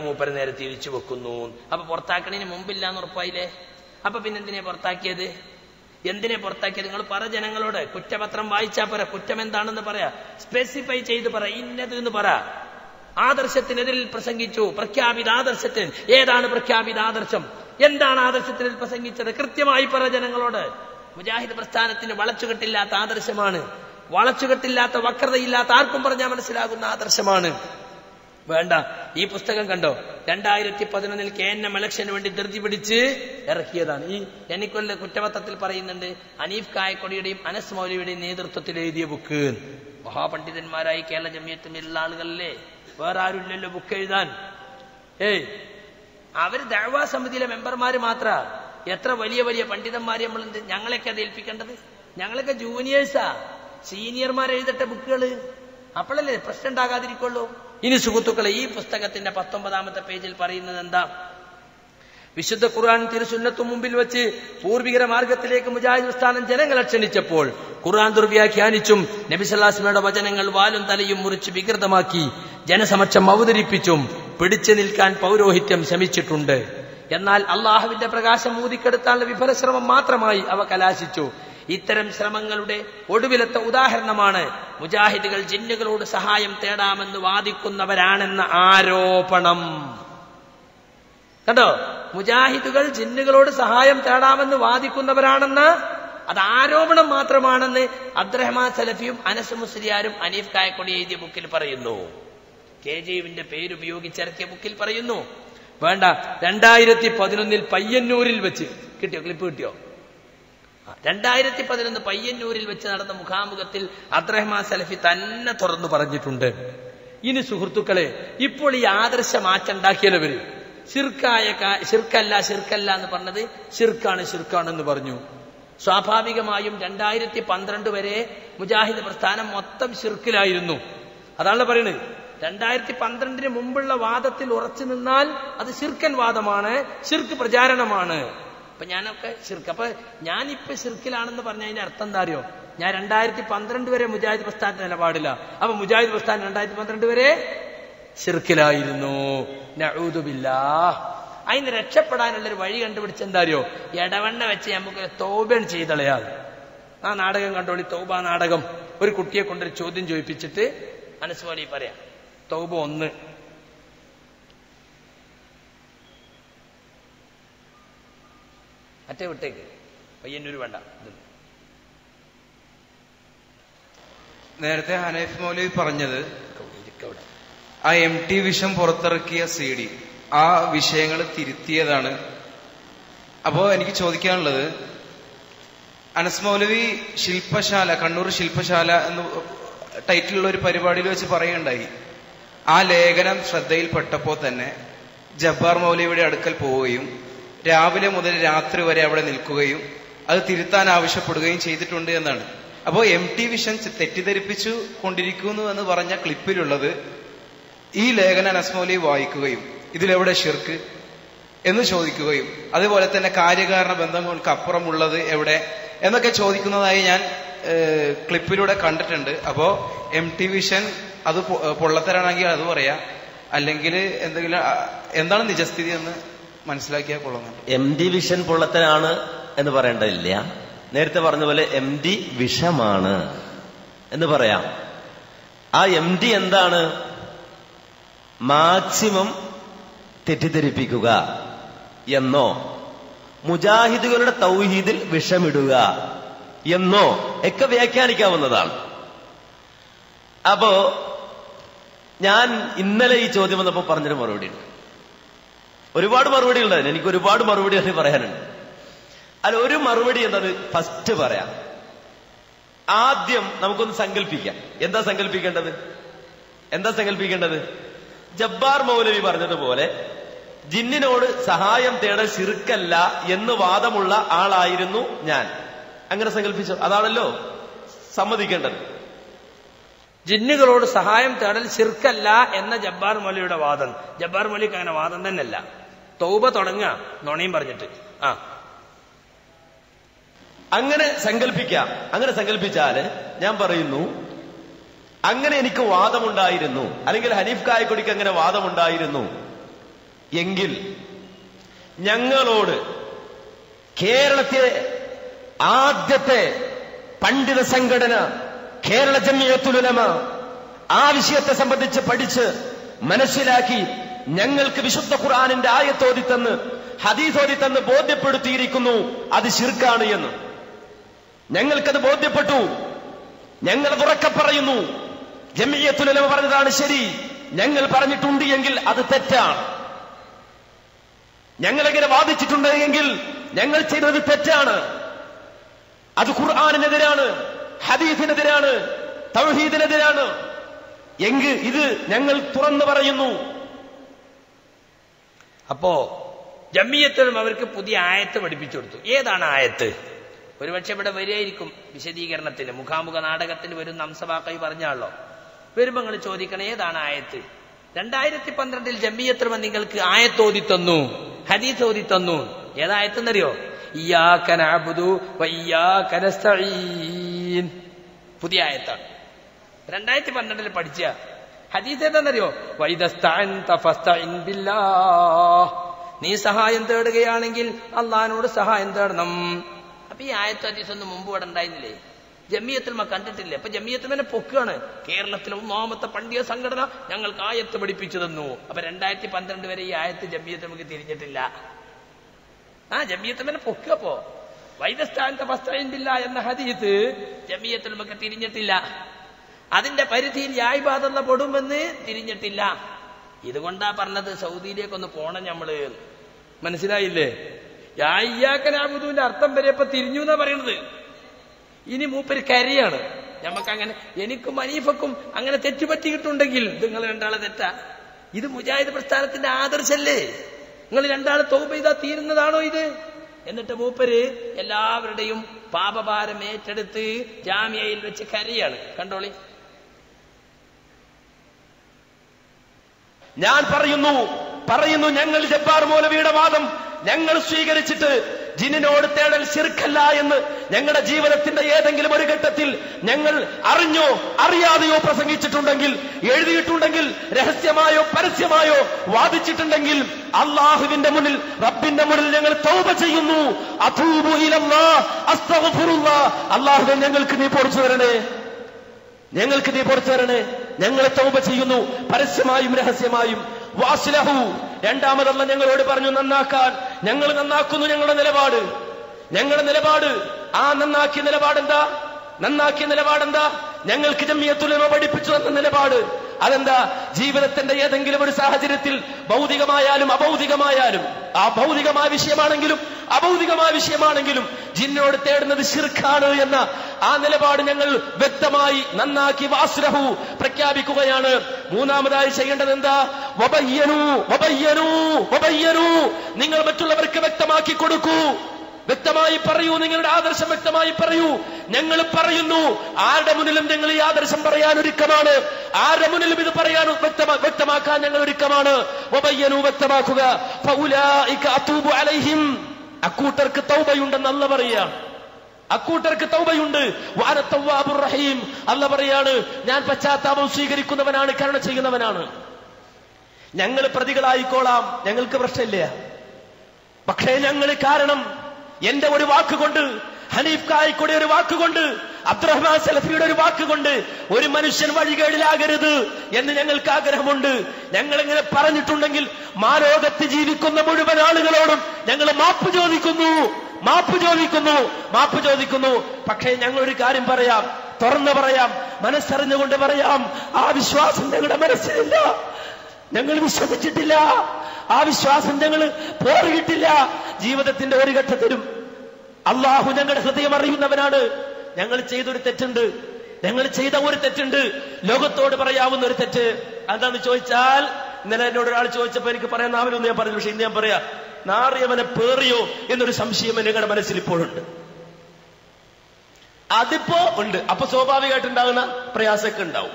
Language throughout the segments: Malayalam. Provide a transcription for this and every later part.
മൂപ്പര നേരെ തിരിച്ചു വെക്കുന്നു. അപ്പൊ പുറത്താക്കണതിന് മുമ്പില്ലാന്ന് ഉറപ്പായില്ലേ? അപ്പൊ പിന്നെന്തിനെ പുറത്താക്കിയത്? എന്തിനെ പുറത്താക്കിയത്? നിങ്ങൾ പറ ജനങ്ങളോട്. കുറ്റപത്രം വായിച്ചാ പറ കുറ്റം എന്താണെന്ന് പറയാ. സ്പെസിഫൈ ചെയ്ത് പറ. ഇന്നത് എന്ന് പറ. ആദർശത്തിനെതിരിൽ പ്രസംഗിച്ചു. പ്രഖ്യാപിത ആദർശത്തിന് ഏതാണ് പ്രഖ്യാപിത ആദർശം? എന്താണ് ആദർശത്തിനെ പ്രസംഗിച്ചത്? കൃത്യമായി പറ ജനങ്ങളോട്. മുജാഹിദ് പ്രസ്ഥാനത്തിന് വളച്ചുകെട്ടില്ലാത്ത ആദർശമാണ്. വളച്ചുകെട്ടില്ലാത്ത വക്രതയില്ലാത്ത ആർക്കും പറഞ്ഞാൽ മനസ്സിലാകുന്ന ആദർശമാണ്. വേണ്ട. ഈ പുസ്തകം കണ്ടോ? രണ്ടായിരത്തി പതിനൊന്നിൽ കെ എൻ എം ഇലക്ഷന് വേണ്ടി ധൃതി പിടിച്ച് ഇറക്കിയതാണ്. ഈ എനിക്കൊല്ല കുറ്റപത്രത്തിൽ പറയുന്നുണ്ട് അനീഫ് കായക്കൊടിയുടെയും അനസ് മൗലിയുടെയും നേതൃത്വത്തിൽ എഴുതിയ ബുക്ക്. മഹാപണ്ഡിതന്മാരായി കേരള ജമിയത്തുള്ള ആളുകളല്ലേ? വേറെ ആരുമില്ലല്ലോ ബുക്ക് എഴുതാൻ. ഏയ് അവർ ദഴവാ സമിതിയിലെ മെമ്പർമാര് മാത്ര. എത്ര വലിയ വലിയ പണ്ഡിതന്മാര് നമ്മൾ ഞങ്ങളെയൊക്കെ അത് ഏൽപ്പിക്കേണ്ടത്? ഞങ്ങളൊക്കെ ജൂനിയേഴ്സാ സീനിയർമാർ എഴുതട്ടെ അപ്പോഴല്ലേ പ്രശ്നം ഉണ്ടാകാതിരിക്കുള്ളൂ? ഇനി സുഹൃത്തുക്കളെ ഈ പുസ്തകത്തിന്റെ പത്തൊമ്പതാമത്തെ പേജിൽ പറയുന്നത് എന്താ? വിശുദ്ധ ഖുർആൻ തിരുസുന്നത്തു മുമ്പിൽ വെച്ച് പൂർവികര മാർഗത്തിലേക്ക് മുജാഹിദ് പ്രസ്ഥാനം ജനങ്ങളെ ക്ഷണിച്ചപ്പോൾ ഖുർആൻ ദുർവ്യാഖ്യാനിച്ചും നബിസല്ലാസ്മയുടെ വചനങ്ങൾ വാലും തലയും മുറിച്ച് വികൃതമാക്കി ജനസമക്ഷം അവതരിപ്പിച്ചും പിടിച്ചു നിൽക്കാൻ പൗരോഹിത്യം ശ്രമിച്ചിട്ടുണ്ട്. എന്നാൽ അള്ളാഹുവിന്റെ പ്രകാശം ഊതിക്കെടുത്താനുള്ള വിഫലശ്രമം മാത്രമായി അവ കലാശിച്ചു. ഇത്തരം ശ്രമങ്ങളുടെ ഒടുവിലത്തെ ഉദാഹരണമാണ് മുജാഹിദുകൾ ജിന്നുകളോട് സഹായം തേടാമെന്ന് വാദിക്കുന്നവരാണെന്ന ആരോപണം. കണ്ടോ? മുജാഹിദുകൾ ജിന്നുകളോട് സഹായം തേടാമെന്ന് വാദിക്കുന്നവരാണെന്ന് അത് ആരോപണം മാത്രമാണെന്ന് അബ്ദുറഹ്മാൻ സലഫിയും അനസ് മുസ്ലിയാരും അനീഫ് കായക്കൊടി എഴുതിയ ബുക്കിൽ പറയുന്നു. കെ ജെയുവിന്റെ പേരുപയോഗിച്ചിറക്കിയ ബുക്കിൽ പറയുന്നു. വേണ്ട രണ്ടായിരത്തി പതിനൊന്നിൽ പയ്യന്നൂരിൽ വെച്ച്. കിട്ടിയോ? ക്ലിപ്പ് കിട്ടിയോ? രണ്ടായിരത്തി പതിനൊന്ന് പയ്യന്നൂരിൽ വെച്ച് നടന്ന മുഖാമുഖത്തിൽ അബ്ദുറഹ്മാൻ സലഫി തന്നെ തുറന്നു പറഞ്ഞിട്ടുണ്ട്. ഇനി സുഹൃത്തുക്കളെ ഇപ്പോൾ ഈ ആദർശ മാറ്റുണ്ടാക്കിയവര് ശിർക്കായ ശിർക്കല്ല ശിർക്കല്ല എന്ന് പറഞ്ഞത് ശിർക്കാണ് ശിർക്കാണെന്ന് പറഞ്ഞു. സ്വാഭാവികമായും രണ്ടായിരത്തി പന്ത്രണ്ട് വരെ മുജാഹിദ് പ്രസ്ഥാനം മൊത്തം ശിർക്കിലായിരുന്നു. അതാണ് പറയുന്നത് രണ്ടായിരത്തി പന്ത്രണ്ടിന് മുമ്പുള്ള വാദത്തിൽ ഉറച്ചു നിന്നാൽ അത് ശിർക്കൻ വാദമാണ് ശിർക്ക് പ്രചാരണമാണ്. അപ്പൊ ഞാനൊക്കെ ശിർക്ക്. അപ്പൊ ഞാനിപ്പോ ശിർക്കിലാണെന്ന് പറഞ്ഞ അതിന്റെ അർത്ഥം എന്താ അറിയോ ഞാൻ രണ്ടായിരത്തി പന്ത്രണ്ട് വരെ മുജാഹിദ് പ്രസ്ഥാനത്തിന് നിലപാടില്ല. അപ്പൊ മുജാഹിദ് പ്രസ്ഥാനം രണ്ടായിരത്തി പന്ത്രണ്ട് വരെ ശിർക്കിലായിരുന്നു. നഴുതുമില്ല അതിന് രക്ഷപ്പെടാനുള്ള ഒരു വഴി കണ്ടുപിടിച്ച് എന്താ അറിയോ ഇടവണ്ണ വെച്ച് നമുക്ക് തോബൻ ചെയ്തളയാൽ ആ നാടകം കണ്ടോളി തോബ നാടകം. ഒരു കുട്ടിയെ കൊണ്ടൊരു ചോദ്യം ചോദിപ്പിച്ചിട്ട് മനസ്സുപോലെ പറയാം. തൗബ ഒന്ന്. മറ്റേ വിട്ടേക്ക്. പയ്യന്നൂര് വേണ്ട. നേരത്തെ ഹനൈഫ് മൗലവി പറഞ്ഞത് ആ എം ടി വിഷം പുറത്തിറക്കിയ സി ഡി ആ വിഷയങ്ങൾ തിരുത്തിയതാണ്. അപ്പോ എനിക്ക് ചോദിക്കാനുള്ളത് അനസ് മൗലവി ശില്പശാല കണ്ണൂർ ശില്പശാല എന്ന് ടൈറ്റിലുള്ള ഒരു പരിപാടിയിൽ വെച്ച് പറയുകയുണ്ടായി. ആ ലേഖനം ശ്രദ്ധയിൽപ്പെട്ടപ്പോൾ തന്നെ ജബ്ബാർ മൗലവിയുടെ അടുക്കൽ പോവുകയും രാവിലെ മുതൽ രാത്രി വരെ അവിടെ നിൽക്കുകയും അത് തിരുത്താൻ ആവശ്യപ്പെടുകയും ചെയ്തിട്ടുണ്ട് എന്നാണ്. അപ്പോ എം ടി വിഷൻ തെറ്റിദ്ധരിപ്പിച്ചു കൊണ്ടിരിക്കുന്നു എന്ന് പറഞ്ഞ ക്ലിപ്പിലുള്ളത് ഈ ലേഖന നസ്മോലി വായിക്കുകയും ഇതിലെവിടെ ഷിർക്ക് എന്ന് ചോദിക്കുകയും അതുപോലെ തന്നെ കാര്യകാരണ ബന്ധങ്ങൾക്ക് അപ്പുറമുള്ളത് എവിടെ എന്നൊക്കെ ചോദിക്കുന്നതായി ഞാൻ ക്ലിപ്പിലൂടെ കണ്ടിട്ടുണ്ട്. അപ്പോ എം ടി വിഷൻ അത് പൊള്ളത്തരാണെങ്കിൽ അത് പറയാ. അല്ലെങ്കിൽ എന്തെങ്കിലും എന്താണ് നിജസ്ഥിതി എന്ന് മനസ്സിലാക്കിയാൽ കൊള്ളുന്നുണ്ട് എം ഡി വിഷൻ പൊള്ളത്തനാണ് എന്ന് പറയേണ്ടതില്ല. നേരത്തെ പറഞ്ഞ പോലെ എം ഡി വിഷമാണ് എന്ന് പറയാം. ആ എം ഡി എന്താണ്? മാക്സിമം തെറ്റിദ്ധരിപ്പിക്കുക എന്നോ മുജാഹിദുകളുടെ തൗഹീദിൽ വിഷമിടുക എന്നോ ഒക്കെ വ്യാഖ്യാനിക്കാവുന്നതാണ്. അപ്പോ ഞാൻ ഇന്നലെ ഈ ചോദ്യം വന്നപ്പോ പറഞ്ഞൊരു മറുപടി ഉണ്ട്. ഒരുപാട് മറുപടി ഉണ്ടായിരുന്നു എനിക്ക് ഒരുപാട് മറുപടി അതിന് പറയാനുണ്ട്. അല്ല ഒരു മറുപടി എന്നത് ഫസ്റ്റ് പറയാം. ആദ്യം നമുക്കൊന്ന് സങ്കല്പിക്കാം എന്താ സങ്കല്പിക്കേണ്ടത് എന്താ സങ്കല്പിക്കേണ്ടത് ജബ്ബാർ മൗലവി പറഞ്ഞതുപോലെ ജിന്നിനോട് സഹായം തേടൽ ശിർക്കല്ല എന്ന് വാദമുള്ള ആളായിരുന്നു ഞാൻ. അങ്ങനെ സങ്കല്പിച്ചു അതാണല്ലോ സമ്മതിക്കേണ്ടത്. ജിന്നുകളോട് സഹായം തേടൽ ശിർക്കല്ല എന്ന ജബ്ബാർ മൗലിയുടെ വാദം. ജബ്ബാർ മൗലിക്ക് അങ്ങനെ വാദം തന്നെയല്ല. തൗബ തുടങ്ങുക നുണയും പറഞ്ഞിട്ട്. ആ. അങ്ങനെ സങ്കല്പിക്കാം അങ്ങനെ സങ്കല്പിച്ചാൽ ഞാൻ പറയുന്നു അങ്ങനെ എനിക്ക് വാദമുണ്ടായിരുന്നു. അല്ലെങ്കിൽ ഹനീഫ് കായക്കൊടിക്ക് അങ്ങനെ വാദമുണ്ടായിരുന്നു. എങ്കിൽ ഞങ്ങളോട് കേരളത്തിലെ ആദ്യത്തെ പണ്ഡിത സംഘടന കേരള ജമ്മിയത്തുലമ ആ വിഷയത്തെ സംബന്ധിച്ച് പഠിച്ച് മനസ്സിലാക്കി ഞങ്ങൾക്ക് വിശുദ്ധ ഖുർആാനിന്റെ ആയത്തോതി തന്ന് ഹദീസോതി തന്ന് ബോധ്യപ്പെടുത്തിയിരിക്കുന്നു. അത് ശിർക്കാണ് എന്ന്. ഞങ്ങൾക്കത് ബോധ്യപ്പെട്ടു. ഞങ്ങൾ തുറക്കെ പറയുന്നു. ജമിയത്തുലമ പറഞ്ഞതാണ് ശരി. ഞങ്ങൾ പറഞ്ഞിട്ടുണ്ട് എങ്കിൽ അത് തെറ്റാണ്. ഞങ്ങളെങ്ങനെ വാദിച്ചിട്ടുണ്ട് എങ്കിൽ ഞങ്ങൾ ചെയ്തത് തെറ്റാണ്. അത് ഖുർആാനിനെതിരാണ് ഹദീഫിനെതിരാണ് തൗഹീദിനെതിരാണ്. എങ്കിൽ ഇത് ഞങ്ങൾ തുറന്നു പറയുന്നു. അപ്പോ ജമ്മിയത്തിലും അവർക്ക് പുതിയ ആയത്ത് പഠിപ്പിച്ചു കൊടുത്തു. ഏതാണ് ആയത്ത്? ഒരുപക്ഷെ ഇവിടെ വരികയായിരിക്കും വിശദീകരണത്തിന്. മുഖാമുഖ നാടകത്തിന് വരുന്ന അംസവാക്കായി പറഞ്ഞാണല്ലോ. വരുമ്പോ നിങ്ങൾ ചോദിക്കണം ഏതാണ് ആയത്ത്? രണ്ടായിരത്തി പന്ത്രണ്ടിൽ ജമ്മിയത്രമ നിങ്ങൾക്ക് ആയത്തോതി തന്നു ഹദീസ് ഓതി തന്നു ഏതായത്തെന്നറിയോ പുതിയ ആയത്താണ്. രണ്ടായിരത്തി പന്ത്രണ്ടിൽ പഠിച്ച ഹദീസ് എന്താണെന്നറിയോ നീ സഹായം തേടുകയാണെങ്കിൽ അള്ളഹാനോട് സഹായം തേടണം. അപ്പൊ ഈ ആയത്ത് ഹദീസ് ഒന്നും മുമ്പ് ഇവിടെ ഉണ്ടായിരുന്നില്ലേ? ജമിയത്തുൽമ കണ്ടിട്ടില്ലേ? അപ്പൊ തന്നെ പൊക്കുകയാണ്. കേരളത്തിലെ ഒന്നാമത്തെ പണ്ഡിയ സംഘടന ഞങ്ങൾക്ക് ആയത്ത് പഠിപ്പിച്ചു തന്നു. അപ്പൊ രണ്ടായിരത്തി പന്ത്രണ്ട് വരെ ഈ ആയത്ത് ജമിയത്തുൽമക്ക് തിരിഞ്ഞിട്ടില്ല. ആ ജമിയത്തുൽമനെ പൊക്കപ്പോ വൈദസ്ഥാനത്തെ വസ്ത്രയില്ല എന്ന ഹദീത്ത് ജമിയത്തുൽമക്ക് തിരിഞ്ഞിട്ടില്ല. അതിന്റെ പരിധിയിൽ യായ്പാതള്ള പെടുമെന്ന് തിരിഞ്ഞിട്ടില്ല. ഇതുകൊണ്ടാ പറഞ്ഞത് സൗദിയിലേക്കൊന്ന് പോണം ഞമ്മൾ. മനസ്സിലായില്ലേ? യായ്യാക്കനാബുദുവിന്റെ അർത്ഥം വരെ ഇപ്പൊ തിരിഞ്ഞു എന്നാ പറയണത്. ഇനി മൂപ്പര് കരയാണ്. ഞമ്മക്കങ്ങനെ എനിക്കും അനീഫക്കും അങ്ങനെ തെറ്റുപറ്റിയിട്ടുണ്ടെങ്കിൽ നിങ്ങൾ രണ്ടാളെ തെറ്റാ. ഇത് മുജാഹിദ് പ്രസ്ഥാനത്തിന്റെ ആദർശല്ലേ? നിങ്ങൾ രണ്ടാളെ തോപ്പ് ചെയ്താ തീരുന്നതാണോ ഇത്? എന്നിട്ട് മൂപ്പര് എല്ലാവരുടെയും പാപഭാരം ഏറ്റെടുത്ത് ജാമ്യയിൽ വെച്ച് കരയാണ്. കണ്ടോളി? ഞാൻ പറയുന്നു പറയുന്നു ഞങ്ങൾ ജബ്ബാർ മൗലവിയുടെ വാദം. ഞങ്ങൾ സ്വീകരിച്ചിട്ട് ജിന്നിനോട് തേടൽ ശിർക്കല്ല എന്ന് ഞങ്ങളുടെ ജീവിതത്തിന്റെ ഏതെങ്കിലും ഒരു ഘട്ടത്തിൽ ഞങ്ങൾ അറിഞ്ഞോ അറിയാതെയോ പ്രസംഗിച്ചിട്ടുണ്ടെങ്കിൽ എഴുതിയിട്ടുണ്ടെങ്കിൽ രഹസ്യമായോ പരസ്യമായോ വാദിച്ചിട്ടുണ്ടെങ്കിൽ അള്ളാഹുവിന്റെ മുന്നിൽ റബ്ബിന്റെ മുന്നിൽ ഞങ്ങൾ തൗബ ചെയ്യുന്നു. അഥൂബു ഇലല്ലാ അസ്തഗ്ഫിറുല്ലാ അള്ളാഹുവെ ഞങ്ങൾക്ക് നീ പൊറിച്ചു തരണേ. ഞങ്ങൾക്ക് നീ പുറത്തു തരണേ ഞങ്ങൾ തൗബ ചെയ്യുന്നു. പരസ്യമായും രഹസ്യമായും. വാസ്ലഹു. രണ്ടാമതല്ല ഞങ്ങളോട് പറഞ്ഞു നന്നാക്കാൻ. ഞങ്ങൾ നന്നാക്കുന്നു ഞങ്ങളുടെ നിലപാട്. ഞങ്ങളുടെ നിലപാട്. ആ നന്നാക്കിയ നിലപാടെന്താ? നന്നാക്കിയ നിലപാടെന്താ? ഞങ്ങൾക്ക് ജമ്മിയത്തുലമ പഠിപ്പിച്ചു തന്ന നിലപാട്. അതെന്താ? ജീവിതത്തിന്റെ ഏതെങ്കിലും ഒരു സാഹചര്യത്തിൽ ഭൗതികമായാലും അഭൗതികമായാലും ആ ഭൗതികമായ വിഷയമാണെങ്കിലും അഭൗതികമായ വിഷയമാണെങ്കിലും ജിന്നോട് തേടുന്നത് ശിർഖാണ് എന്ന ആ നിലപാട് ഞങ്ങൾ വ്യക്തമായി നന്നാക്കി വാസ്രഹു പ്രഖ്യാപിക്കുകയാണ്. മൂന്നാമതായി ചെയ്യേണ്ടത് എന്താ വബയ്യനു വബയ്യനു വബയ്യനു. നിങ്ങൾ മറ്റുള്ളവർക്ക് വ്യക്തമാക്കി കൊടുക്കൂ. വ്യക്തമായി പറയൂ നിങ്ങളുടെ ആദർശം വ്യക്തമായി പറയൂ. ഞങ്ങൾ പറയുന്നു ആരുടെ മുന്നിലും ഞങ്ങൾ ഈ ആദർശം പറയാൻ ഒരുക്കമാണ്? ആരുടെ മുന്നിലും ഇത് പറയാൻ വ്യക്തമാ വ്യക്തമാക്കാൻ ഞങ്ങൾ ഒരുക്കമാണ്? വ്യക്തമാക്കുക. അക്കൂട്ടർക്ക് തൗബയുണ്ടെന്ന് അല്ല പറയുക അക്കൂട്ടർക്ക് തൗബയുണ്ട്. വാനത്തവാബുർ റഹീം. അല്ല പറയാണ് ഞാൻ പശ്ചാത്താപം സ്വീകരിക്കുന്നവനാണ് കരുണ ചെയ്യുന്നവനാണ്. ഞങ്ങൾ പ്രതികളായിക്കോളാം. ഞങ്ങൾക്ക് പ്രശ്നമില്ല. പക്ഷേ ഞങ്ങൾ കാരണം എന്റെ ഒരു വാക്കുകൊണ്ട് ഹനീഫ് കായിക്കൂടെ ഒരു വാക്കുകൊണ്ട് അബ്ദുറഹ്മാൻ സലഫിയുടെ ഒരു വാക്കുകൊണ്ട് ഒരു മനുഷ്യൻ വഴികേടിലാകരുത് എന്ന് ഞങ്ങൾക്ക് ആഗ്രഹമുണ്ട്. ഞങ്ങൾ ഇങ്ങനെ പറഞ്ഞിട്ടുണ്ടെങ്കിൽ മാലോകത്ത് ജീവിക്കുന്ന മുഴുവൻ ആളുകളോടും ഞങ്ങൾ മാപ്പ് ചോദിക്കുന്നു മാപ്പ് ചോദിക്കുന്നു മാപ്പ് ചോദിക്കുന്നു. പക്ഷേ ഞങ്ങൾ ഒരു കാര്യം പറയാം തുറന്നു പറയാം മനസ്സറിഞ്ഞുകൊണ്ട് പറയാം ആ വിശ്വാസം ഞങ്ങളുടെ മനസ്സിലില്ല. ഞങ്ങൾ വിശ്വസിച്ചിട്ടില്ല. ആ വിശ്വാസം ഞങ്ങൾ പോറിയിട്ടില്ല. ജീവിതത്തിന്റെ ഒരു ഘട്ടത്തിലും അള്ളാഹു ഞങ്ങളുടെ ഹൃദയം അറിയുന്നവനാണ്. ഞങ്ങൾ ചെയ്തൊരു തെറ്റുണ്ട്. ഞങ്ങൾ ചെയ്ത ഒരു തെറ്റുണ്ട്. ലോകത്തോട് പറയാവുന്ന ഒരു തെറ്റ്. എന്താന്ന് ചോദിച്ചാൽ ഇന്നലെ എന്നോട് ഒരാൾ ചോദിച്ചപ്പോ എനിക്ക് പറയാൻ നാവിലൊന്നും ഞാൻ പറഞ്ഞു പക്ഷെ ഇന്ന് ഞാൻ പറയാ നാറിയവനെ പേറിയോ? എന്നൊരു സംശയം നിങ്ങളുടെ മനസ്സിൽ ഇപ്പോഴുണ്ട്. അതിപ്പോ ഉണ്ട്. അപ്പൊ സ്വാഭാവികമായിട്ട് ഉണ്ടാകുന്ന പ്രയാസമൊക്കെ ഉണ്ടാവും.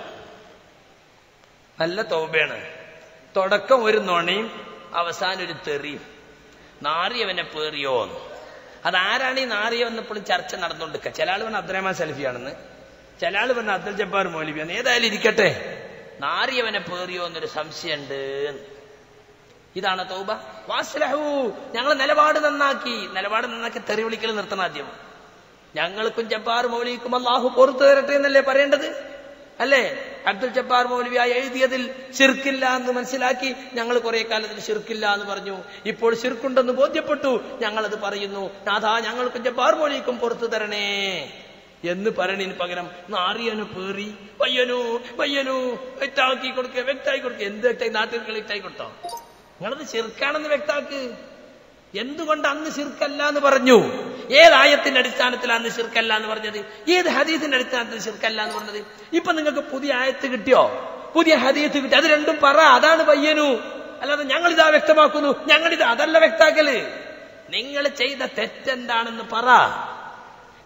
നല്ല തോബയാണ് തുടക്കം ഒരു നുണയും അവസാനം ഒരു തെറിയും. നാറിയവനെ പേറിയോ എന്ന് അതാരാണ് ഈ നാറിയ വന്നപ്പോഴും ചർച്ച നടന്നുകൊണ്ടിരിക്കുക? ചില ആൾ പറഞ്ഞ അബ്ദുറഹ്മാൻ സലഫിയാണെന്ന്. ചില ആൾ പറഞ്ഞ അബ്ദുൽ ജബ്ബാർ മൗലവിയാണ് ഏതായാലും ഇരിക്കട്ടെ. നാറിയവനെ പേറിയോ എന്നൊരു സംശയമുണ്ട് ഇതാണ് തൗബ. വാസ്ലഹു ഞങ്ങൾ നിലപാട് നന്നാക്കി. നിലപാട് നന്നാക്കി തെറി വിളിക്കൽ നിർത്തണം ആദ്യം. ഞങ്ങൾക്കും ജബ്ബാർ മൗലിക്കും അള്ളാഹു പുറത്തു തരട്ടെ എന്നല്ലേ പറയേണ്ടത്? അല്ലേ? അബ്ദുൽ ജബ്ബാർ മൗലവിയായി എഴുതിയതിൽ ശിർക്കില്ല എന്ന് മനസ്സിലാക്കി ഞങ്ങൾ കുറെ കാലത്തിൽ ശിർക്കില്ല എന്ന് പറഞ്ഞു. ഇപ്പോൾ ശിർക്കുണ്ടെന്ന് ബോധ്യപ്പെട്ടു. ഞങ്ങളത് പറയുന്നു. നാഥാ ഞങ്ങൾക്ക് ജബ്ബാർ മൗലിക്കും പുറത്തു തരണേ. എന്ന് പറയണിന് പകരം നാറിയനു പേറി വയ്യനു വയ്യനു വ്യക്താക്കി കൊടുക്കുക വ്യക്തമായി കൊടുക്കുക എന്ത് വ്യക്തായി? നാട്ടിൽ വ്യക്തായി കൊടുത്തോ? നിങ്ങളത് ചെറുക്കാണെന്ന് വ്യക്താക്ക്. എന്തുകൊണ്ട് അന്ന് ശിർക്കല്ല എന്ന് പറഞ്ഞു? ഏത് ആയത്തിന്റെ അടിസ്ഥാനത്തിൽ അന്ന് ശിർക്കല്ല എന്ന് പറഞ്ഞത്? ഏത് ഹദീസിന്റെ അടിസ്ഥാനത്തിൽ ശിർക്കല്ല എന്ന് പറഞ്ഞത്? ഇപ്പൊ നിങ്ങൾക്ക് പുതിയ ആയത്ത് കിട്ടിയോ? പുതിയ ഹദീസ് കിട്ടി. അത് രണ്ടും പറ. അതാണ് പയ്യനു. അല്ലാതെ ഞങ്ങൾ ഇതാ വ്യക്തമാക്കുന്നു. ഞങ്ങൾ ഇത് അതല്ല വ്യക്താക്കൽ. നിങ്ങൾ ചെയ്ത തെറ്റെന്താണെന്ന് പറ.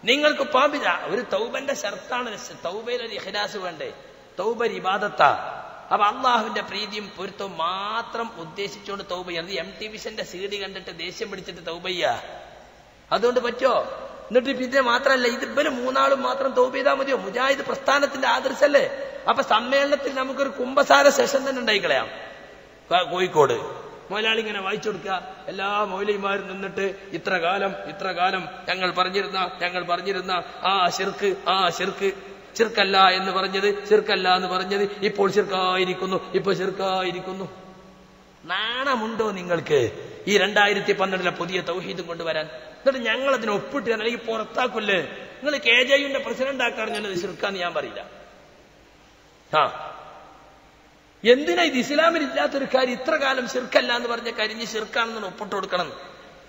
നിങ്ങൾക്ക് പാപിത ഒരു തൗബന്റെ ഷർത്താണ് തൗബയിൽ ഒരു ഇഹ്ലാസ് വേണ്ടേ? തൗബ ഒരു ഇബാദത്താ. അപ്പൊ അള്ളാഹുവിന്റെ പ്രീതിയും പൊരുത്തവും മാത്രം ഉദ്ദേശിച്ചുകൊണ്ട് തൗബ ചെയ്യണം. എം ടി വിഷന്റെ സീഡി കണ്ടിട്ട് ദേഷ്യം പിടിച്ചിട്ട് തൗബ അതുകൊണ്ട് പറ്റോ? എന്നിട്ട് പിന്നെ മാത്രമല്ല ഇത് ഇവർ മൂന്നാളും മാത്രം തൗബ ചെയ്താൽ മതിയോ? മുജാഹിദ് പ്രസ്ഥാനത്തിന്റെ ആദർശല്ലേ? അപ്പൊ സമ്മേളനത്തിൽ നമുക്കൊരു കുംഭസാര സെഷൻ തന്നെ ഉണ്ടായിക്കളയാം. കോഴിക്കോട്. മൊലാളി ഇങ്ങനെ വായിച്ചു കൊടുക്കുക. എല്ലാ മൗലിമാരും നിന്നിട്ട് ഇത്ര കാലം ഇത്ര കാലം ഞങ്ങൾ പറഞ്ഞിരുന്ന ഞങ്ങൾ പറഞ്ഞിരുന്ന ആ ശിർക്ക് ആ ശിർക്ക് ശിർക്കല്ല എന്ന് പറഞ്ഞത് ചെറുക്കല്ല എന്ന് പറഞ്ഞത് ഇപ്പോൾ ചെറുക്കായിരിക്കുന്നു ഇപ്പൊ ചെറുക്കായിരിക്കുന്നു. നാണമുണ്ടോ നിങ്ങൾക്ക് ഈ രണ്ടായിരത്തി പന്ത്രണ്ടിലെ പുതിയ തൗഹീദും കൊണ്ടുവരാൻ? എന്നിട്ട് ഞങ്ങൾ അതിനെ ഒപ്പിട്ട് അല്ലെങ്കിൽ പുറത്താക്കില്ലേ? നിങ്ങൾ കെ ജെ യുന്റെ പ്രസിഡന്റ് ആക്കാണ് ഞാനത് ചെറുക്കാന്ന് ഞാൻ പറയില്ല. ആ. എന്തിനാ ഇത് ഇസ്ലാമിൽ ഇല്ലാത്തൊരു കാര്യം? ഇത്ര കാലം ശിർക്കല്ല എന്ന് പറഞ്ഞ കരിഞ്ഞ് ശിർക്കാണെന്ന് ഒപ്പിട്ട് കൊടുക്കണം.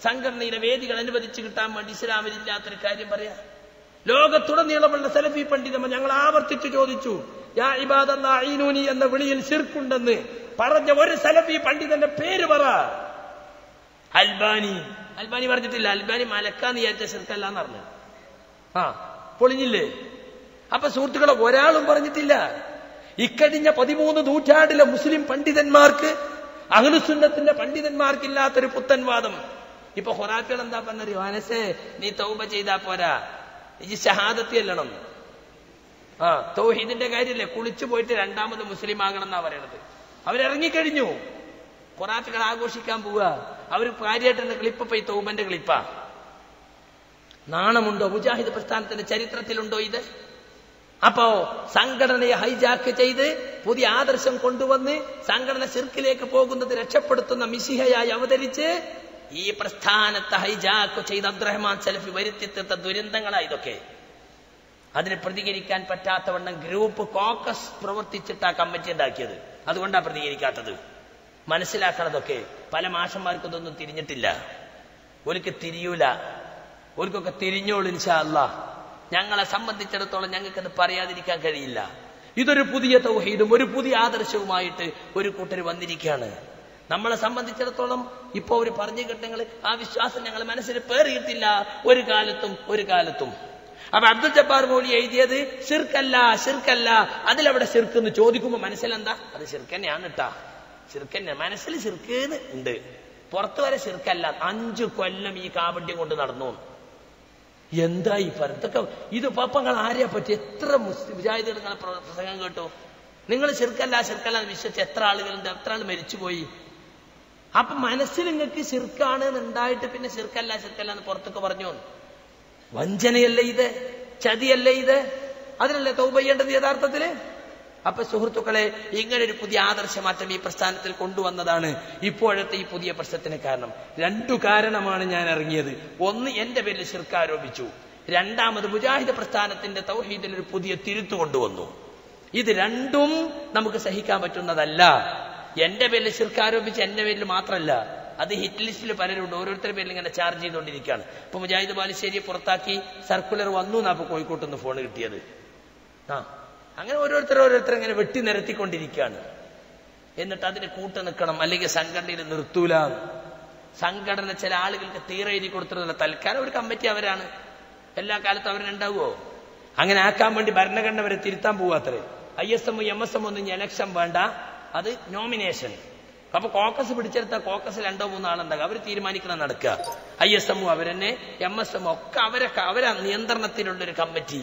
സംഘടനയിലെ വേദികൾ അനുവദിച്ചു കിട്ടാൻ വേണ്ടി ഇസ്ലാമിൽ ഇല്ലാത്തൊരു കാര്യം പറയാ. ലോകത്തുടനീളമുള്ള സലഫി പണ്ഡിതന്മാർ ഞങ്ങൾ ആവർത്തിച്ചു ചോദിച്ചു യാ ഇബാദല്ലാ ഐനൂനി എന്ന വിളിയിൽ ശിർക്കുണ്ടെന്ന് പറഞ്ഞ ഒരു സലഫി പണ്ഡിതന്റെ പേര് പറ. അൽബാനി. അൽബാനി പറഞ്ഞിട്ടില്ല. അൽബാനി മലക്കാന്ന് വിചാരിച്ച ശിർക്കല്ല എന്ന് പറഞ്ഞു. ആ പൊളിഞ്ഞില്ലേ? അപ്പൊ സുഹൃത്തുക്കളെ ഒരാളും പറഞ്ഞിട്ടില്ല. ഇക്കഴിഞ്ഞ പതിമൂന്ന് നൂറ്റാണ്ടിലെ മുസ്ലിം പണ്ഡിതന്മാർക്ക് അഹ്ലുസുന്നത്തിന്റെ പണ്ഡിതന്മാർക്കില്ലാത്തൊരു പുത്തൻവാദം. ഇപ്പൊ ഹൊറാക്കൾ എന്താ പറഞ്ഞറിയോ അനസേ നീ തൗബ ചെയ്താ പോരാ. ഈ ഷഹാദത്തി അല്ലണം ആ തൗഹീദിന്റെ കാര്യമല്ലേ കുളിച്ചു പോയിട്ട് രണ്ടാമത് മുസ്ലിം ആകണം എന്നാ പറയണത്. അവരിറങ്ങിക്കഴിഞ്ഞു. കൊറാറ്റുകൾ ആഘോഷിക്കാൻ പോവുക. അവർ കാര്യമായിട്ട് ക്ലിപ്പ് പോയി തൗബന്റെ ക്ലിപ്പാ നാണമുണ്ടോ? മുജാഹിദ് പ്രസ്ഥാനത്തിന്റെ ചരിത്രത്തിലുണ്ടോ ഇത്? അപ്പോ സംഘടനയെ ഹൈജാക്ക് ചെയ്ത് പുതിയ ആദർശം കൊണ്ടുവന്ന് സംഘടന ശിർക്കിലേക്ക് പോകുന്നത് രക്ഷപ്പെടുത്തുന്ന മിസിഹയായി അവതരിച്ച് ഈ പ്രസ്ഥാനത്തെ ഹൈജാക്ക് ചെയ്ത അബ്ദുറഹ്മാൻ സലഫി വരുത്തി തീർത്ത ദുരന്തങ്ങളാ ഇതൊക്കെ. അതിന് പ്രതികരിക്കാൻ പറ്റാത്തവണ്ണം ഗ്രൂപ്പ് കോക്കസ് പ്രവർത്തിച്ചിട്ട് കമ്മിറ്റി ഉണ്ടാക്കിയത്. അതുകൊണ്ടാണ് പ്രതികരിക്കാത്തത്. മനസ്സിലാക്കണതൊക്കെ. പല മാഷന്മാർക്കും ഇതൊന്നും തിരിഞ്ഞിട്ടില്ല. ഒരിക്കൽ തിരിയൂല. ഒരിക്കൊക്കെ തിരിഞ്ഞോളൂ ഇൻഷാ ഞങ്ങളെ സംബന്ധിച്ചിടത്തോളം ഞങ്ങൾക്കത് പറയാതിരിക്കാൻ കഴിയില്ല. ഇതൊരു പുതിയ തൗഹീദും ഒരു പുതിയ ആദർശവുമായിട്ട് ഒരു കൂട്ടർ വന്നിരിക്കുകയാണ്. നമ്മളെ സംബന്ധിച്ചിടത്തോളം ഇപ്പൊ ഒരു പറഞ്ഞു കിട്ടങ്ങൾ ആ വിശ്വാസം ഞങ്ങൾ മനസ്സിൽ പേറിയിട്ടില്ല. ഒരു കാലത്തും ഒരു കാലത്തും. അപ്പൊ അബ്ദുൽ ജബ്ബാർ മോളി എഴുതിയത് ശിർക്കല്ല ശിർക്കല്ല അതിലവിടെ ശിർക്ക് എന്ന് ചോദിക്കുമ്പോ മനസ്സിലെന്താ? അത് ശിർക്കന്നെയാണ് കേട്ടാ ശിർക്കന്നെ മനസ്സിൽ ശിർക്ക് ഉണ്ട്. പുറത്തു വരെ ശിർക്കല്ല അഞ്ചു കൊല്ലം ഈ കാവട്യം കൊണ്ട് നടന്നു. എന്താ ഈ പരത്തൊക്കെ ഇത് പാപ്പങ്ങൾ ആരെയാ പറ്റി? എത്ര മുസ്ലിം വിചാരിത നിങ്ങൾ പ്രസംഗം കേട്ടോ. നിങ്ങൾ ശിർക്കല്ല ശിർക്കല്ല എന്ന് വിശ്വസിച്ച് എത്ര ആളുകളുണ്ട് എത്ര ആൾ മരിച്ചുപോയി? അപ്പൊ മനസ്സിൽ നിങ്ങൾക്ക് ശിർക്കാണ് ഉണ്ടായിട്ട് പിന്നെ ശിർക്കല്ല ശിർക്കല്ല എന്ന് പുറത്തൊക്കെ പറഞ്ഞു വഞ്ചനയല്ലേ ഇത്? ചതിയല്ലേ ഇത്? അതിനല്ലേ തൗബ ചെയ്യേണ്ടത് യഥാർത്ഥത്തിൽ? അപ്പൊ സുഹൃത്തുക്കളെ ഇങ്ങനെ ഒരു പുതിയ ആദർശമാറ്റം ഈ പ്രസ്ഥാനത്തിൽ കൊണ്ടുവന്നതാണ് ഇപ്പോഴത്തെ ഈ പുതിയ പ്രശ്നത്തിന് കാരണം. രണ്ടു കാരണമാണ് ഞാൻ ഇറങ്ങിയത്. ഒന്ന് എന്റെ പേരിൽ ശിർക്ക് ആരോപിച്ചു രണ്ടാമത് മുജാഹിദ് പ്രസ്ഥാനത്തിന്റെ തൗഹീദിൽ ഒരു പുതിയ തിരുത്തു കൊണ്ടുവന്നു. ഇത് രണ്ടും നമുക്ക് സഹിക്കാൻ പറ്റുന്നതല്ല. എന്റെ പേരിൽ ശിർക്ക് ആരോപിച്ച് എന്റെ പേരിൽ മാത്രമല്ല അത് ഹിറ്റ് ലിസ്റ്റിൽ പലരുണ്ട്. ഓരോരുത്തരുടെ പേരിൽ ഇങ്ങനെ ചാർജ് ചെയ്തുകൊണ്ടിരിക്കുകയാണ്. ഇപ്പൊ മുജാഹിദ് ബാലുശ്ശേരിയെ പുറത്താക്കി സർക്കുലർ വന്നു എന്നാ ഇപ്പൊ കോഴിക്കോട്ട് നിന്ന് ഫോൺ കിട്ടിയത്. ആ അങ്ങനെ ഓരോരുത്തർ ഓരോരുത്തർ ഇങ്ങനെ വെട്ടി നിരത്തിക്കൊണ്ടിരിക്കുകയാണ്. എന്നിട്ട് അതിന് കൂട്ടു നിൽക്കണം അല്ലെങ്കിൽ സംഘടനയിൽ നിർത്തൂല. സംഘടന ചില ആളുകൾക്ക് തീരെ എഴുതി കൊടുത്തിരുന്നില്ല. തൽക്കാലം ഒരു കമ്മിറ്റി അവരാണ്. എല്ലാ കാലത്തും അവരുണ്ടാവുമോ അങ്ങനെ ആക്കാൻ വേണ്ടി ഭരണഘടന വരെ തിരുത്താൻ പോവാത്രേ. I S M M S M ഒന്നും ഇനി എലക്ഷൻ വേണ്ട. അത് നോമിനേഷൻ അപ്പൊ കോക്കസ് പിടിച്ചെടുത്ത കോക്കസ് രണ്ടോ മൂന്നോ ആളുണ്ടാകും അവർ തീരുമാനിക്കണം നടക്കുക. ഐ എസ് എമ്മോ അവരെന്നെ എം എസ് എം ഒക്കെ അവരെ അവരെ നിയന്ത്രണത്തിലുള്ള ഒരു കമ്മിറ്റി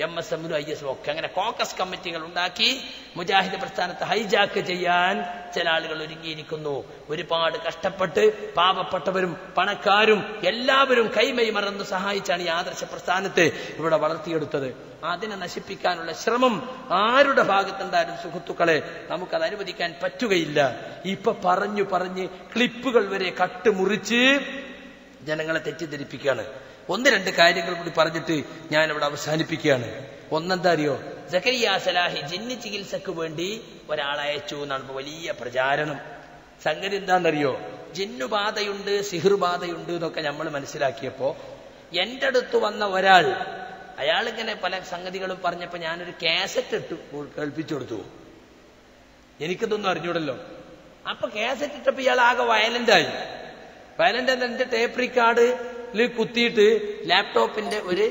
എം എസ് എമ്മിലും ഐ എസും ഒക്കെ. അങ്ങനെ കോക്കസ് കമ്മിറ്റികൾ ഉണ്ടാക്കി മുജാഹിദ് പ്രസ്ഥാനത്തെ ഹൈജാക്ക് ചെയ്യാൻ ചില ആളുകൾ ഒരുങ്ങിയിരിക്കുന്നു. ഒരുപാട് കഷ്ടപ്പെട്ട് പാവപ്പെട്ടവരും പണക്കാരും എല്ലാവരും കൈമൈ മറന്ന് സഹായിച്ചാണ് ഈ ആദർശ പ്രസ്ഥാനത്തെ ഇവിടെ വളർത്തിയെടുത്തത്. അതിനെ നശിപ്പിക്കാനുള്ള ശ്രമം ആരുടെ ഭാഗത്തുണ്ടായിരുന്നു സുഹൃത്തുക്കളെ? നമുക്കത് അനുവദിക്കാൻ പറ്റുകയില്ല. ഇപ്പൊ പറഞ്ഞു പറഞ്ഞ് ക്ലിപ്പുകൾ വരെ കട്ട് മുറിച്ച് ജനങ്ങളെ തെറ്റിദ്ധരിപ്പിക്കുകയാണ്. ഒന്ന് രണ്ട് കാര്യങ്ങൾ കൂടി പറഞ്ഞിട്ട് ഞാൻ ഇവിടെ അവസാനിപ്പിക്കുകയാണ്. ഒന്നെന്താ അറിയോ സക്കരിയ സലാഹി ജിന്നി ചികിത്സക്ക് വേണ്ടി ഒരാളയച്ചു എന്നാണ് വലിയ പ്രചാരണം. സംഗതി എന്താണെന്നറിയോ? ജിന്നുബാധയുണ്ട് സിഹിർബാധയുണ്ട് എന്നൊക്കെ നമ്മൾ മനസ്സിലാക്കിയപ്പോ എന്റെ അടുത്ത് വന്ന ഒരാൾ അയാളിങ്ങനെ പല സംഗതികളും പറഞ്ഞപ്പോ ഞാനൊരു കാസറ്റ് ഇട്ട് കേൾപ്പിച്ചു കൊടുത്തു. എനിക്കിതൊന്നും അറിഞ്ഞൂടല്ലോ. അപ്പൊ കാസറ്റ് ഇട്ടപ്പോ ഇയാൾ ആകെ വയലന്റ് ആയി. വയലന്റ് എന്റെ ടേപ്പ് റിക്കാർഡിൽ കുത്തിയിട്ട് ലാപ്ടോപ്പിന്റെ ഒരു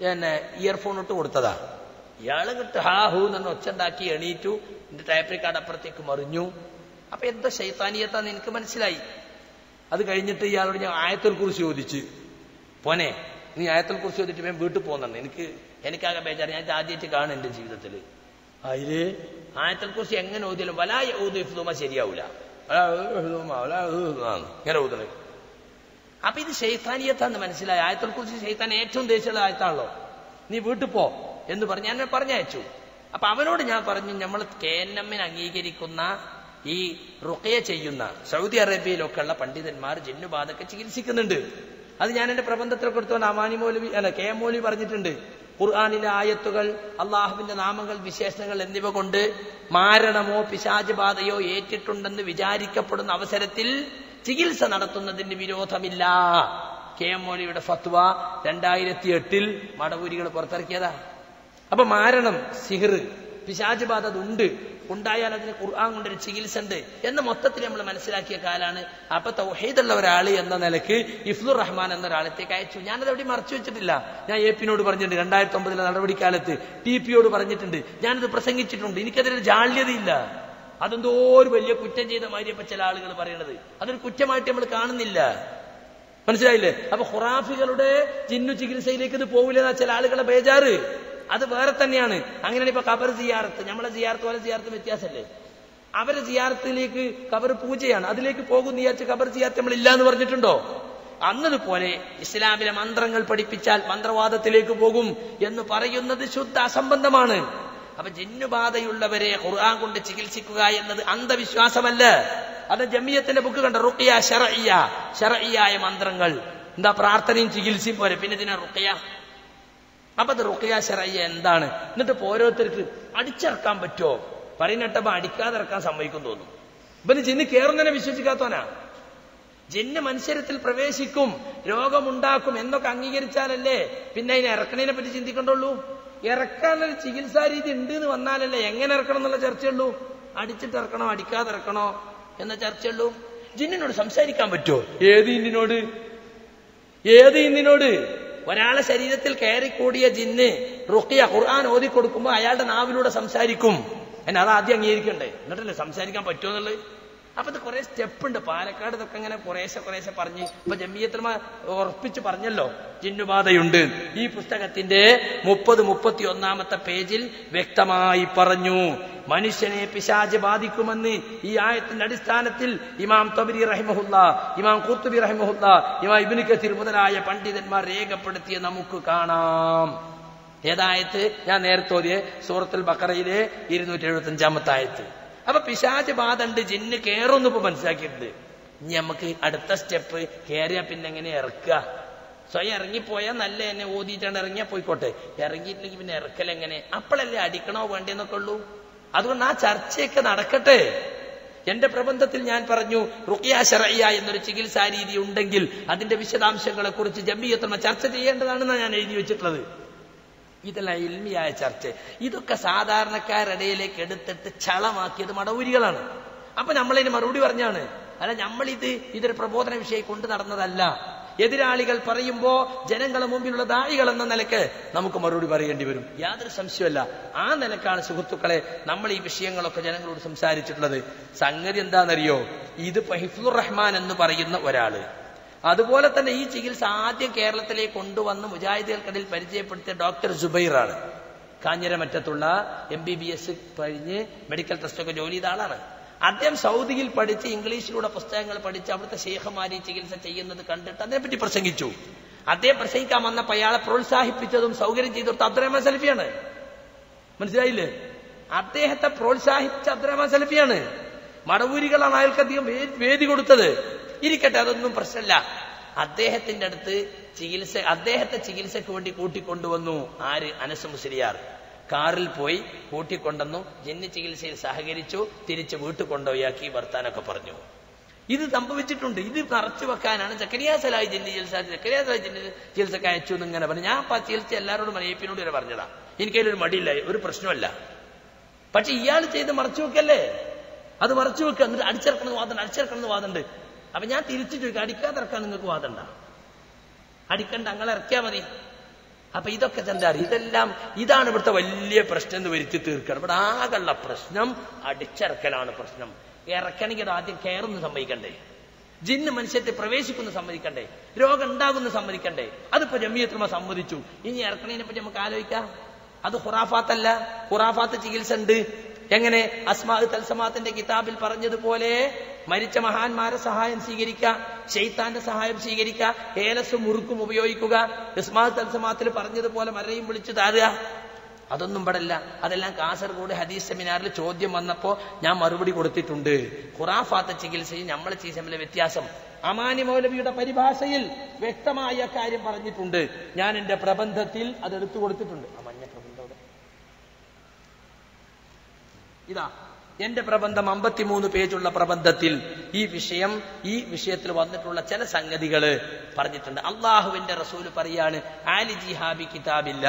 പിന്നെ ഇയർഫോൺ ഇട്ട് കൊടുത്തതാ. ഇയാൾ കിട്ട് ഹാ ഹൂ എന്ന് ഒച്ച ഉണ്ടാക്കി എണീറ്റു. എന്റെ ടൈപ്പറി കാർഡ് അപ്പുറത്തേക്ക് മറിഞ്ഞു. അപ്പൊ എന്താ ശൈത്താനീയത്താന്ന് എനിക്ക് മനസ്സിലായി. അത് കഴിഞ്ഞിട്ട് ഇയാളോട് ഞാൻ ആയത്തിൽ കുറിച്ച് ചോദിച്ച്. പോനെ നീ ആയത്തിൽ കുറിച്ച് ചോദിച്ചിട്ട് ഞാൻ വീട്ടിൽ പോകുന്നുണ്ട് എനിക്ക് എനിക്കാകെ ബേജാറ്. ഞാൻ ആദ്യമായിട്ട് കാണും എന്റെ ജീവിതത്തിൽ അതിൽ ആയത്തിൽ കുറിച്ച് എങ്ങനെ ഓതിയാലും വലായ ഊതുമ ശരിയാവൂല. ഇങ്ങനെ ഊതൽ അപ്പൊ ഇത് ഷെയ്ത്താനിയത്താന്ന് മനസ്സിലായി. ആയത്തെ കുറിച്ച് ശൈത്താൻ ഏറ്റവും ദേഷ്യമുള്ള ആയത്താണല്ലോ. നീ വീട്ടിൽ പോ എന്ന് പറഞ്ഞ് ഞാൻ പറഞ്ഞയച്ചു. അപ്പൊ അവനോട് ഞാൻ പറഞ്ഞു നമ്മൾ കെ എൻ എമ്മിന് അംഗീകരിക്കുന്ന ഈ റുക്കയ ചെയ്യുന്ന സൗദി അറേബ്യയിലൊക്കെ ഉള്ള പണ്ഡിതന്മാർ ജന്നുബാധൊക്കെ ചികിത്സിക്കുന്നുണ്ട്. അത് ഞാൻ എന്റെ പ്രബന്ധത്തിൽ കൊടുത്തുകൊണ്ട് അമാനി മൗലവി അല്ല കെ എം മൗലവി പറഞ്ഞിട്ടുണ്ട്. ഖുർആാനിലെ ആയത്തുകൾ അള്ളാഹുവിന്റെ നാമങ്ങൾ വിശേഷണങ്ങൾ എന്നിവ കൊണ്ട് മാരണമോ പിശാജ് ബാധയോ ഏറ്റിട്ടുണ്ടെന്ന് വിചാരിക്കപ്പെടുന്ന അവസരത്തിൽ ചികിത്സ നടത്തുന്നതിന് വിരോധമില്ല. കെ എം മൗലിയുടെ ഫത്വ രണ്ടായിരത്തി എട്ടിൽ മടവൂരികൾ പുറത്തിറക്കിയതാ. അപ്പൊ മാരണം സിഹിർ പിശാജ് ബാധ അതുണ്ട്. ഉണ്ടായാൽ അതിന് ഖുർആൻ കൊണ്ടൊരു ചികിത്സ ഉണ്ട് എന്ന് മൊത്തത്തിൽ നമ്മൾ മനസ്സിലാക്കിയ കാലാണ്. അപ്പൊ തൗഹീദുള്ള ഒരാൾ എന്ന നിലയ്ക്ക് ഇഫ്ലുർ റഹ്മാൻ എന്ന ഒരാളത്തേക്ക് അയച്ചു. ഞാനത് എവിടെ മറച്ചു വെച്ചിട്ടില്ല. ഞാൻ എ പിന്നോട് പറഞ്ഞിട്ടുണ്ട് രണ്ടായിരത്തി ഒമ്പതിലെ നടപടിക്കാലത്ത്. ടി പിയോട് പറഞ്ഞിട്ടുണ്ട്. ഞാനത് പ്രസംഗിച്ചിട്ടുണ്ട്. എനിക്കതിന് ജാള്യതയില്ല. അതെന്തോ ഒരു വലിയ കുറ്റം ചെയ്ത മാതിരി ഇപ്പൊ ചില ആളുകൾ പറയണത്. അതൊരു കുറ്റമായിട്ട് നമ്മൾ കാണുന്നില്ല. മനസ്സിലായില്ലേ? അപ്പൊ ഖുറാഫികളുടെ ജിന്നു ചികിത്സയിലേക്ക് ഇത് പോകില്ലെന്നാ ചില ആളുകളെ ബേജാറ്. അത് വേറെ തന്നെയാണ്. അങ്ങനെയാണ് ഇപ്പൊ കബർ സിയാർത്ത് നമ്മളെ സിയാർത്ത് പോലെ സിയാർത്ത് വ്യത്യാസമല്ലേ അവരെ സിയാർത്തിലേക്ക് കബർ പൂജയാണ്. അതിലേക്ക് പോകുന്ന വിചാരിച്ച് കബർ സിയാർത്ത് നമ്മൾ ഇല്ല എന്ന് പറഞ്ഞിട്ടുണ്ടോ? അന്നതുപോലെ ഇസ്ലാമിലെ മന്ത്രങ്ങൾ പഠിപ്പിച്ചാൽ മന്ത്രവാദത്തിലേക്ക് പോകും എന്ന് പറയുന്നത് ശുദ്ധ അസംബന്ധമാണ്. അപ്പൊ ജിന്നുബാധയുള്ളവരെ ഖുർആൻ കൊണ്ട് ചികിത്സിക്കുക എന്നത് അന്ധവിശ്വാസമല്ല. അത് ജമിയത്തിന്റെ ബുക്ക് കണ്ട റുക്കിയ ഷറയ്യ ഷറയ്യായ മന്ത്രങ്ങൾ. എന്താ പ്രാർത്ഥനയും ചികിത്സയും പോരെ പിന്നെ ഇതിനെ റുക്കിയ അപ്പൊ അത് റുക്കിയ ഷറയ്യ എന്താണ്? എന്നിട്ട് ഓരോരുത്തർക്ക് അടിച്ചിറക്കാൻ പറ്റുമോ? പറയുന്നിട്ടപ്പോ അടിക്കാതെ ഇറക്കാൻ സമ്മതിക്കും തോന്നും ഇപ്പൊ ജിന്ന് കേറുന്നതിനെ വിശ്വസിക്കാത്തവനാ. ജിന്ന് മനുഷ്യരത്തിൽ പ്രവേശിക്കും രോഗമുണ്ടാക്കും എന്നൊക്കെ അംഗീകരിച്ചാലല്ലേ പിന്നെ അതിനെ ഇറക്കണതിനെ പറ്റി ചിന്തിക്കണ്ടുള്ളൂ? ഇറക്കാനൊരു ചികിത്സാ രീതി ഉണ്ട് എന്ന് വന്നാലല്ലേ എങ്ങനെ ഇറക്കണം എന്നുള്ള ചർച്ചയുള്ളൂ? അടിച്ചിട്ട് ഇറക്കണോ അടിക്കാതെ ഇറക്കണോ എന്ന ചർച്ചയുള്ളൂ. ജിന്നിനോട് സംസാരിക്കാൻ പറ്റുമോ? ഏത് ഇന്നിനോട് ഏത് ഇന്നിനോട് ഒരാളെ ശരീരത്തിൽ കയറിക്കൂടിയ ജിന്ന് റുക്കിയ ഖുർആൻ ഓതി കൊടുക്കുമ്പോൾ അയാളുടെ നാവിലൂടെ സംസാരിക്കും. എന്നെ അത് ആദ്യം അംഗീകരിക്കണ്ടേ? എന്നിട്ടല്ലേ സംസാരിക്കാൻ പറ്റുമോ എന്നുള്ളത്? അപ്പൊ ഇത് കുറെ സ്റ്റെപ്പ് ഉണ്ട്. പാലക്കാട് ഇതൊക്കെ ഇങ്ങനെ കുറേശ്ശെ കുറേശ്ശെ പറഞ്ഞ് ഇപ്പൊ ജമ്മിയത്രമ ഉറപ്പിച്ച് പറഞ്ഞല്ലോ ജിന്നുബാധയുണ്ട്. ഈ പുസ്തകത്തിന്റെ മുപ്പത് മുപ്പത്തി ഒന്നാമത്തെ പേജിൽ വ്യക്തമായി പറഞ്ഞു മനുഷ്യനെ പിശാജ് ബാധിക്കുമെന്ന് ഈ ആയത്തിന്റെ അടിസ്ഥാനത്തിൽ ഇമാം തബരി റഹിമഹുല്ല ഇമാം കൂത്തുബി റഹിമഹുല്ല ഇമാം ഇബിന് കസീർ മുതലായ പണ്ഡിതന്മാർ രേഖപ്പെടുത്തിയ നമുക്ക് കാണാം. ഏതായത്ത് ഞാൻ നേരത്തെ ഓതിയ സൂറത്തുൽ ബക്കറയിലെ ഇരുന്നൂറ്റി എഴുപത്തി അഞ്ചാമത്തെ ആയത്ത്. അപ്പൊ പിശാച് ബാധ ഉണ്ട് ജിന്ന് കയറുന്നു ഇപ്പൊ മനസ്സിലാക്കിയിട്ടുണ്ട്. ഇനി നമുക്ക് അടുത്ത സ്റ്റെപ്പ് കയറിയാ പിന്നെ എങ്ങനെ ഇറക്കുക? സ്വയം ഇറങ്ങിപ്പോയാൽ നല്ല എന്നെ ഓതിയിട്ടാണ് ഇറങ്ങിയാ പോയിക്കോട്ടെ. ഇറങ്ങിയിട്ടില്ലെങ്കിൽ പിന്നെ ഇറക്കൽ എങ്ങനെ? അപ്പോഴല്ലേ അടിക്കണോ വേണ്ടെന്നൊക്കെ ഉള്ളൂ. അതുകൊണ്ട് ആ ചർച്ചയൊക്കെ നടക്കട്ടെ. എന്റെ പ്രബന്ധത്തിൽ ഞാൻ പറഞ്ഞു റുക്കിയ ഷറയ്യ എന്നൊരു ചികിത്സാ രീതി ഉണ്ടെങ്കിൽ അതിന്റെ വിശദാംശങ്ങളെ കുറിച്ച് ജമ്മിയത്തമ്മ ചർച്ച ചെയ്യേണ്ടതാണെന്നാണ് ഞാൻ എഴുതി വെച്ചിട്ടുള്ളത്. ഇതെല്ലാം ഇൽമിയായ ചർച്ച. ഇതൊക്കെ സാധാരണക്കാരിടയിലേക്ക് എടുത്തിട്ട് ചളമാക്കിയത് മടവൂരികളാണ്. അപ്പൊ നമ്മളതിന് മറുപടി പറഞ്ഞാണ് അല്ല നമ്മളിത് ഇതൊരു പ്രബോധന വിഷയം കൊണ്ട് നടന്നതല്ല. എതിരാളികൾ പറയുമ്പോ ജനങ്ങളെ മുമ്പിലുള്ള ദായികൾ എന്ന നിലയ്ക്ക് നമുക്ക് മറുപടി പറയേണ്ടി വരും. യാതൊരു സംശയമല്ല. ആ നിലക്കാണ് സുഹൃത്തുക്കളെ നമ്മൾ ഈ വിഷയങ്ങളൊക്കെ ജനങ്ങളോട് സംസാരിച്ചിട്ടുള്ളത്. സംഗതി എന്താണെന്നറിയോ? ഇത് ഹിഫുർ റഹ്മാൻ എന്ന് പറയുന്ന ഒരാൾ. അതുപോലെ തന്നെ ഈ ചികിത്സ ആദ്യം കേരളത്തിലേക്ക് കൊണ്ടുവന്ന് മുജാഹിദുകൾക്കിടയിൽ പരിചയപ്പെടുത്തിയ ഡോക്ടർ ജുബൈറാണ് കാഞ്ഞിരമറ്റത്തുള്ള എം ബി ബി എസ് കഴിഞ്ഞ് മെഡിക്കൽ ടെസ്റ്റൊക്കെ ജോലി ചെയ്ത ആളാണ്. അദ്ദേഹം സൗദിയിൽ പഠിച്ച് ഇംഗ്ലീഷിലൂടെ പുസ്തകങ്ങൾ പഠിച്ച് അവിടുത്തെ ശേഖമാരി ചികിത്സ ചെയ്യുന്നത് കണ്ടിട്ട് അതിനെപ്പറ്റി പ്രസംഗിച്ചു. അദ്ദേഹം പ്രസംഗിക്കാൻ വന്നപ്പോൾ അയാളെ പ്രോത്സാഹിപ്പിച്ചതും സൗകര്യം ചെയ്തു അബ്ദുറഹ്മാൻ സലഫിയാണ്. മനസ്സിലായില്ലേ? അദ്ദേഹത്തെ പ്രോത്സാഹിപ്പിച്ച അബ്ദുറഹ്മാൻ സലഫിയാണ്. മടവൂരികളാണ് അയാൾക്ക് അധികം വേദി കൊടുത്തത്. ഇരിക്കട്ടെ അതൊന്നും പ്രശ്നമല്ല. അദ്ദേഹത്തിന്റെ അടുത്ത് ചികിത്സ അദ്ദേഹത്തെ ചികിത്സയ്ക്ക് വേണ്ടി കൂട്ടിക്കൊണ്ടുവന്നു. ആര്? അനസ് മുസ്ലിയാർ. കാറിൽ പോയി കൂട്ടിക്കൊണ്ടുവന്നു. ജന്യ ചികിത്സയിൽ സഹകരിച്ചു. തിരിച്ച് വീട്ടിൽ കൊണ്ടുപോയാക്കി വർത്താനൊക്കെ പറഞ്ഞു. ഇത് സംഭവിച്ചിട്ടുണ്ട്. ഇത് നിറച്ചു വെക്കാനാണ് ചക്കരിയാസലായി ജന്യ ചികിത്സ ചക്കരിയാസലായി ജന്യ ചികിത്സക്ക് അയച്ചു എന്ന് ഇങ്ങനെ പറഞ്ഞു. ഞാൻ ആ ചികിത്സ എല്ലാവരോടും മലയപ്പിനോട് വരെ പറഞ്ഞതാ. എനിക്കതിലൊരു മടിയില്ല. ഒരു പ്രശ്നമല്ല പക്ഷെ ഇയാൾ ചെയ്ത് മറച്ചു വെക്കല്ലേ? അത് മറച്ചു വെക്കുക. എന്നിട്ട് അടിച്ചിറക്കണമെന്ന് വാദമുണ്ട് അടിച്ചിറക്കണമെന്ന് വാദമുണ്ട്. അപ്പൊ ഞാൻ തിരിച്ചു ചോദിക്കും അടിക്കാതിറക്കാൻ നിങ്ങൾക്ക് വാദണ്ട. അടിക്കണ്ട അങ്ങനെ ഇറക്കിയാ മതി. അപ്പൊ ഇതൊക്കെ എന്താ ഇതെല്ലാം ഇതാണ് ഇവിടുത്തെ വലിയ പ്രശ്നം എന്ന് വരുത്തി തീർക്കണം. ഇവിടെ ആകെയുള്ള പ്രശ്നം അടിച്ചിറക്കലാണ് പ്രശ്നം. ഇറക്കണമെങ്കിൽ ആദ്യം കയറുന്ന സമ്മതിക്കണ്ടേ? ജിന്ന് മനുഷ്യത്തെ പ്രവേശിക്കുന്ന സമ്മതിക്കണ്ടേ? രോഗം ഉണ്ടാകുന്ന സമ്മതിക്കണ്ടേ? അതിപ്പോ ജമിയത്തുമ സമ്മതിച്ചു. ഇനി ഇറക്കണതിനെ പറ്റി നമുക്ക് ആലോചിക്കാം. അത് ഹുറാഫാത്തല്ല ഹുറാഫാത്ത് ചികിത്സ ഉണ്ട്. എങ്ങനെ അസ്മാ തൽസമാത്തിന്റെ കിതാബിൽ പറഞ്ഞതുപോലെ മരിച്ച മഹാന്മാരെ സഹായം സ്വീകരിക്കുക ഷെയ്ത്താന്റെ സഹായം സ്വീകരിക്കുക ഏലസും മുറുക്കും ഉപയോഗിക്കുക ഇസ്മാ തൽസമാത്തിൽ പറഞ്ഞതുപോലെ മരയും വിളിച്ചു താഴുക. അതൊന്നും പടല്ല അതെല്ലാം കാസർഗോഡ് ഹദീസ് സെമിനാറിൽ ചോദ്യം വന്നപ്പോ ഞാൻ മറുപടി കൊടുത്തിട്ടുണ്ട്. ഖുറാഫാത്ത ചികിത്സയും നമ്മളെ ചികിത്സയിലെ വ്യത്യാസം. അമാനി മൗലവിയുടെ പരിഭാഷയിൽ വ്യക്തമായ കാര്യം പറഞ്ഞിട്ടുണ്ട്. ഞാൻ എന്റെ പ്രബന്ധത്തിൽ അത് എടുത്തു കൊടുത്തിട്ടുണ്ട് ആ മഞ്ഞ പ്രബന്ധം അവിടെ. ഇതാ എന്റെ പ്രബന്ധം അമ്പത്തിമൂന്ന് പേജുള്ള പ്രബന്ധത്തിൽ ഈ വിഷയം ഈ വിഷയത്തിൽ വന്നിട്ടുള്ള ചില സംഗതികൾ പറഞ്ഞിട്ടുണ്ട്. അള്ളാഹുവിന്റെ റസൂൽ പറയാണ് ആലി ജിഹാബി കിതാബില്ല.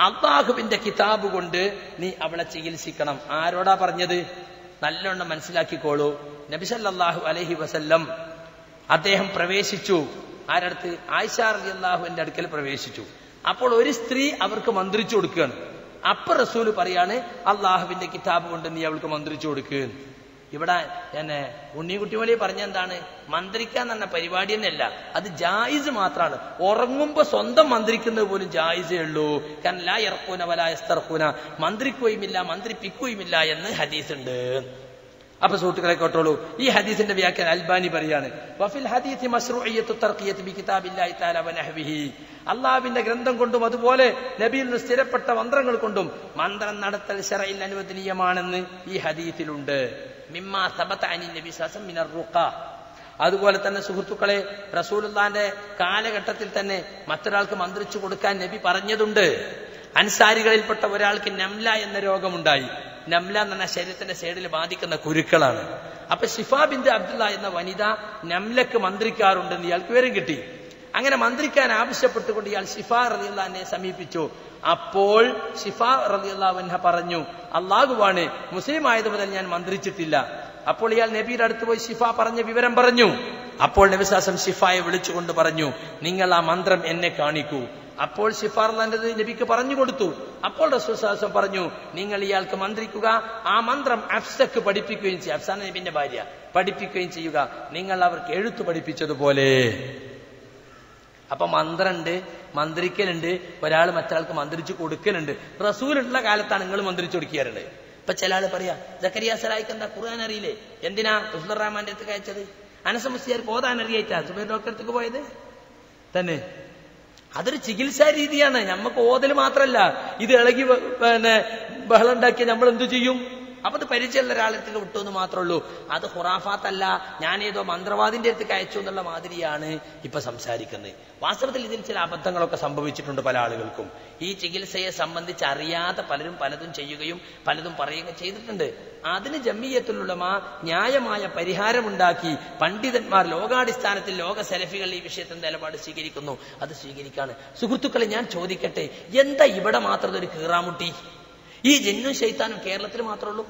അള്ളാഹുവിന്റെ കിതാബ് കൊണ്ട് നീ അവളെ ചികിത്സിക്കണം. ആരോടാ പറഞ്ഞത്? നല്ലോണം മനസ്സിലാക്കിക്കോളൂ. നബിസല്ലാഹു അലഹി വസല്ലം അദ്ദേഹം പ്രവേശിച്ചു. ആരടുത്ത്? ആയിഷാർ അലി അള്ളാഹുവിന്റെ അടുക്കൽ പ്രവേശിച്ചു. അപ്പോൾ ഒരു സ്ത്രീ അവർക്ക് മന്ത്രിച്ചു കൊടുക്കുകയാണ്. അപ്പൊ റസൂൽ പറയാണ് അള്ളാഹുവിന്റെ കിതാബ് കൊണ്ട് നീ അവൾക്ക് മന്ത്രിച്ചു കൊടുക്ക്. ഇവിടെ എന്നെ ഉണ്ണിക്കുട്ടി വലിയ പറഞ്ഞ എന്താണ്? മന്ത്രിക്കാൻ എന്ന പരിപാടി എന്നല്ല അത് ജായിസ് മാത്രമാണ്. ഉറങ്ങുമ്പോ സ്വന്തം മന്ത്രിക്കുന്നത് പോലും ജായിസേ ഉള്ളൂ. കാരണം ലാ ഇറക്കൂന വലാ എസ്തർക്കൂന മന്ത്രിക്കുകയുമില്ല മന്ത്രിപ്പിക്കുകയുമില്ല എന്ന് ഹദീസ് ഉണ്ട് അപ്പൊ സുഹൃത്തുക്കളെ കേട്ടോളൂ. ഈ ഹദീസിന്റെ വ്യാഖ്യാൻ അൽബാനി പറയാണ് വഫിൽ അള്ളാഹുവിന്റെ ഗ്രന്ഥം കൊണ്ടും അതുപോലെ നബിയിൽ നിന്ന് സ്ഥിരപ്പെട്ട മന്ത്രങ്ങൾ കൊണ്ടും മന്ത്രം നടത്തൽ ശറയിൽ അനുവദനീയമാണെന്ന് ഈ ഹദീസിലുണ്ട്. മിമ്മാ മിനർ അതുപോലെ തന്നെ സുഹൃത്തുക്കളെ റസൂലുല്ലാന്റെ കാലഘട്ടത്തിൽ തന്നെ മറ്റൊരാൾക്ക് മന്ത്രിച്ചു കൊടുക്കാൻ നബി പറഞ്ഞതുണ്ട്. അൻസാരികളിൽപ്പെട്ട ഒരാൾക്ക് നംല എന്ന രോഗമുണ്ടായി. നംല എന്ന് പറഞ്ഞാൽ ശരീരത്തിന്റെ സൈഡിൽ ബാധിക്കുന്ന കുരുക്കളാണ്. അപ്പൊ ഷിഫ ബിന്ദ് അബ്ദുള്ള എന്ന വനിത നംലക്ക് മന്ത്രിക്കാറുണ്ടെന്ന് ഇയാൾക്ക് വിവരം കിട്ടി. അങ്ങനെ മന്ത്രിക്കാൻ ആവശ്യപ്പെട്ടുകൊണ്ട് ഇയാൾ ഷിഫ റലിയുള്ളഹാനെ സമീപിച്ചു. അപ്പോൾ ഷിഫ റലിയുള്ളാവൻഹ പറഞ്ഞു അള്ളാഹുവാണ് മുസ്ലിം ആയത് മുതൽ ഞാൻ മന്ത്രിച്ചിട്ടില്ല. അപ്പോൾ ഇയാൾ നബിയുടെ അടുത്ത് പോയി ശിഫ പറഞ്ഞ വിവരം പറഞ്ഞു. അപ്പോൾ നബിസാസം ശിഫായെ വിളിച്ചുകൊണ്ട് പറഞ്ഞു നിങ്ങൾ ആ മന്ത്രം എന്നെ കാണിക്കൂ. അപ്പോൾ ഷിഫാർലാൻഡത് നബിക്ക് പറഞ്ഞു കൊടുത്തു. അപ്പോൾ റസൂസാസം പറഞ്ഞു നിങ്ങൾ ഇയാൾക്ക് മന്ത്രിക്കുക. ആ മന്ത്രം അഫ്സക്ക് പഠിപ്പിക്കുകയും ചെയ്യുക അഫ്സാന നബിന്റെ ഭാര്യ പഠിപ്പിക്കുകയും ചെയ്യുക. നിങ്ങൾ അവർക്ക് എഴുത്തു പഠിപ്പിച്ചതുപോലെ. അപ്പൊ മന്ത്രണ്ട് മന്ത്രിക്കലുണ്ട് ഒരാൾ മറ്റൊരാൾക്ക് മന്ത്രിച്ചു കൊടുക്കലുണ്ട്. റസൂലുള്ള കാലത്താണ് നിങ്ങൾ മന്ത്രിച്ചു കൊടുക്കാറുണ്ട് ഇപ്പൊ ചില ആൾ പറയാ ജക്കരിയ സലായിക്ക് എന്താ ഖുർആൻ അറിയില്ലേ? എന്തിനാ ഉസ്ലർ റഹ്മാന്റെ അടുത്ത് അയച്ചത് അനസമസ്യാർ പോതാൻ അറിയായിട്ടാ സുബൈർ ഡോക്ടറെ അടുത്ത് പോയത്? തന്നെ. അതൊരു ചികിത്സാ രീതിയാണ്. നമുക്ക് ഓതൽ മാത്രല്ല. ഇത് ഇളകി പിന്നെ ബഹളം ഉണ്ടാക്കിയ നമ്മൾ എന്തു ചെയ്യും? അപ്പൊ അത് പരിചയമുള്ള ഒരാളടുത്തേക്ക് വിട്ടു എന്ന് മാത്രമേ ഉള്ളൂ. അത് ഹുറാഫാത്തല്ല ഞാൻ ഏതോ മന്ത്രവാദിന്റെ അടുത്തേക്ക് അയച്ചു എന്നുള്ള മാതിരിയാണ് ഇപ്പൊ സംസാരിക്കുന്നത്. വാസ്തവത്തിൽ ഇതിൽ ചില അബദ്ധങ്ങളൊക്കെ സംഭവിച്ചിട്ടുണ്ട് പല ആളുകൾക്കും. ഈ ചികിത്സയെ സംബന്ധിച്ച് അറിയാതെ പലരും പലതും ചെയ്യുകയും പലതും പറയുകയും ചെയ്തിട്ടുണ്ട്. അതിന് ജമ്മിയത്തിലുള്ളമ ന്യായമായ പരിഹാരമുണ്ടാക്കി പണ്ഡിതന്മാർ ലോകാടിസ്ഥാനത്തിൽ ലോക സെലഫികൾ ഈ വിഷയത്തിൽ നിലപാട് സ്വീകരിക്കുന്നു. അത് സ്വീകരിക്കാണ്. സുഹൃത്തുക്കളെ ഞാൻ ചോദിക്കട്ടെ എന്താ ഇവിടെ മാത്രം ഒരു കീറാമുട്ടി? ഈ ജന്നും ശൈത്താനും കേരളത്തിൽ മാത്രമേ ഉള്ളൂ.